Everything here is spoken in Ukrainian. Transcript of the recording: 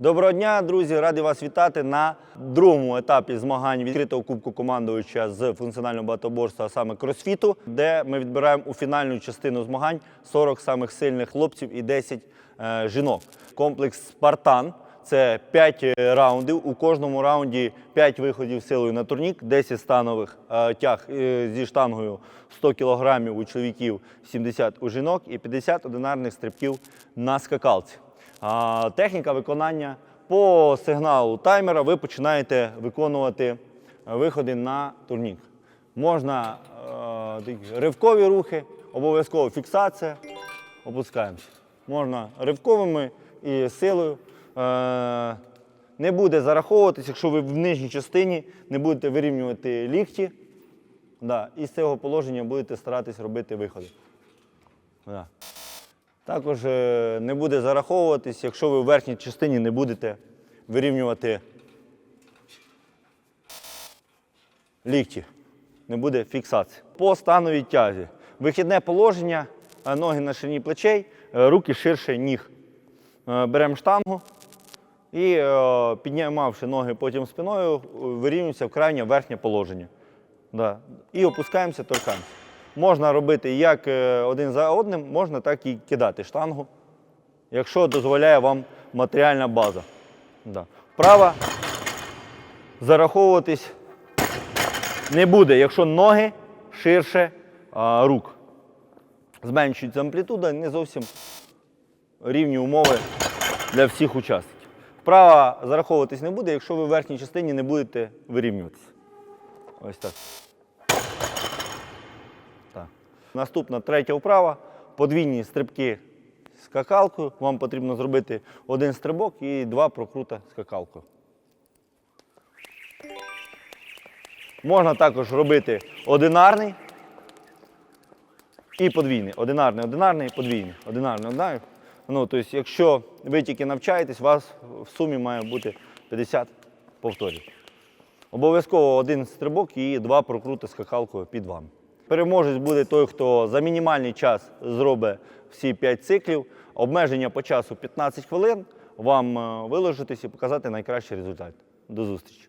Доброго дня, друзі! Радий вас вітати на другому етапі змагань відкритого кубку командувача з функціонального багатоборства, а саме кросфіту, де ми відбираємо у фінальну частину змагань 40 самих сильних хлопців і 10 е, жінок. Комплекс Спартан. Це 5 раундів. У кожному раунді 5 виходів силою на турнік, 10 станових е, тяг е, зі штангою 100 кг у чоловіків, 70 у жінок і 50 одинарних стрибків на скакалці. Техніка виконання по сигналу таймера ви починаєте виконувати виходи на турнік. Можна е, ривкові рухи, обов'язково фіксація, опускаємося. Можна ривковими і силою. Е, не буде зараховуватись, якщо ви в нижній частині не будете вирівнювати лікті. Да, і з цього положення будете старатись робити виходи. Да. Також е, не буде зараховуватись, якщо ви в верхній частині не будете вирівнювати лікті. Не буде фіксації. По становій тязі. Вихідне положення, е, ноги на ширині плечей, е, руки ширше ніг. Беремо штангу і, піднімавши ноги потім спиною, вирівнюємося в крайнє верхнє положення. Да. І опускаємося, торкаємося. Можна робити як е, один за одним, можна так і кидати штангу, якщо дозволяє вам матеріальна база. Да. Вправа зараховуватись не буде, якщо ноги ширше а, рук. Зменшується амплітуда, не зовсім рівні умови для всіх учасників. Вправа зараховуватись не буде, якщо ви в верхній частині не будете вирівнюватися. Ось так. Наступна третя вправа. Подвійні стрибки скакалкою. Вам потрібно зробити один стрибок і два прокрута скакалкою. Можна також робити одинарний і подвійний. Одинарний, одинарний, подвійний. Одинарний, одинарний. Ну, тобто, якщо ви тільки навчаєтесь, у вас в сумі має бути 50 повторів. Обов'язково один стрибок і два прокрути скакалкою під вами. Переможець буде той, хто за мінімальний час зробить всі 5 циклів. Обмеження по часу 15 хвилин. Вам е, виложитись і показати найкращий результат. До зустрічі!